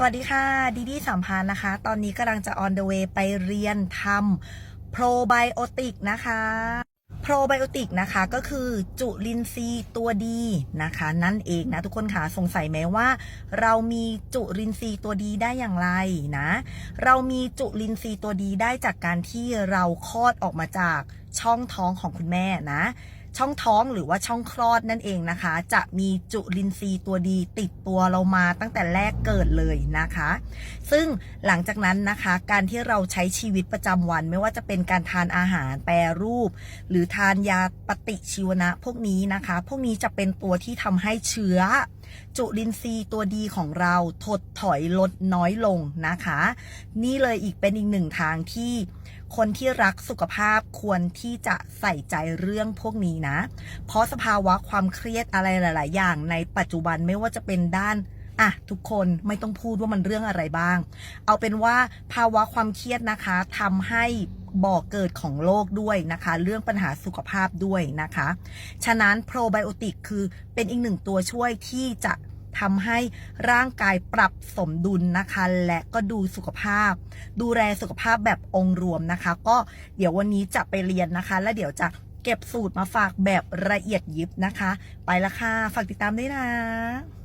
สวัสดีค่ะ ดีดีสัมพันธ์นะคะ ตอนนี้กำลังจะ on the way ไปเรียนทำ probiotic นะคะ probiotic นะคะก็คือจุลินทรีย์ตัวดีนะคะ นั่นเองนะทุกคนค่ะสงสัยไหมว่า เรามีจุลินทรีย์ตัวดีได้อย่างไรนะ เรามีจุลินทรีย์ตัวดีได้จากการที่เราคลอดออกมาจากช่องท้องของคุณแม่นะช่องท้องหรือว่าช่องคลอดนั่นเองนะคะ จะมีจุลินทรีย์ตัวดีติดตัวเรามาตั้งแต่แรกเกิดเลยนะคะ ซึ่งหลังจากนั้นนะคะ การที่เราใช้ชีวิตประจำวัน ไม่ว่าจะเป็นการทานอาหารแปรรูป หรือทานยาปฏิชีวนะพวกนี้นะคะ พวกนี้จะเป็นตัวที่ทำให้เชื้อ จุลินทรีย์ตัวดีของเราถดถอยลดน้อยลงนะคะ นี่เลยอีกเป็นอีกหนึ่งทางที่คนที่รักสุขภาพควรที่จะใส่ใจเรื่องพวกนี้นะ เพราะสภาวะความเครียดอะไรหลาย ๆ อย่างในปัจจุบันไม่ว่าจะเป็นด้านอะทุกคนไม่ต้องพูดว่ามันเรื่องอะไรบ้าง เอาเป็นว่าภาวะความเครียดนะคะทำให้ บ่อเกิดของโรคด้วยนะคะ เรื่องปัญหาสุขภาพด้วยนะคะ ฉะนั้นโปรไบโอติกคือเป็นอีกหนึ่งตัวช่วยที่จะทำให้ร่างกายปรับสมดุลนะคะ และก็ดูสุขภาพ ดูแลสุขภาพแบบองค์รวมนะคะ ก็เดี๋ยววันนี้จะไปเรียนนะคะ แล้วเดี๋ยวจะเก็บสูตรมาฝากแบบละเอียดยิบนะคะ ไปละค่ะ ฝากติดตามด้วยนะ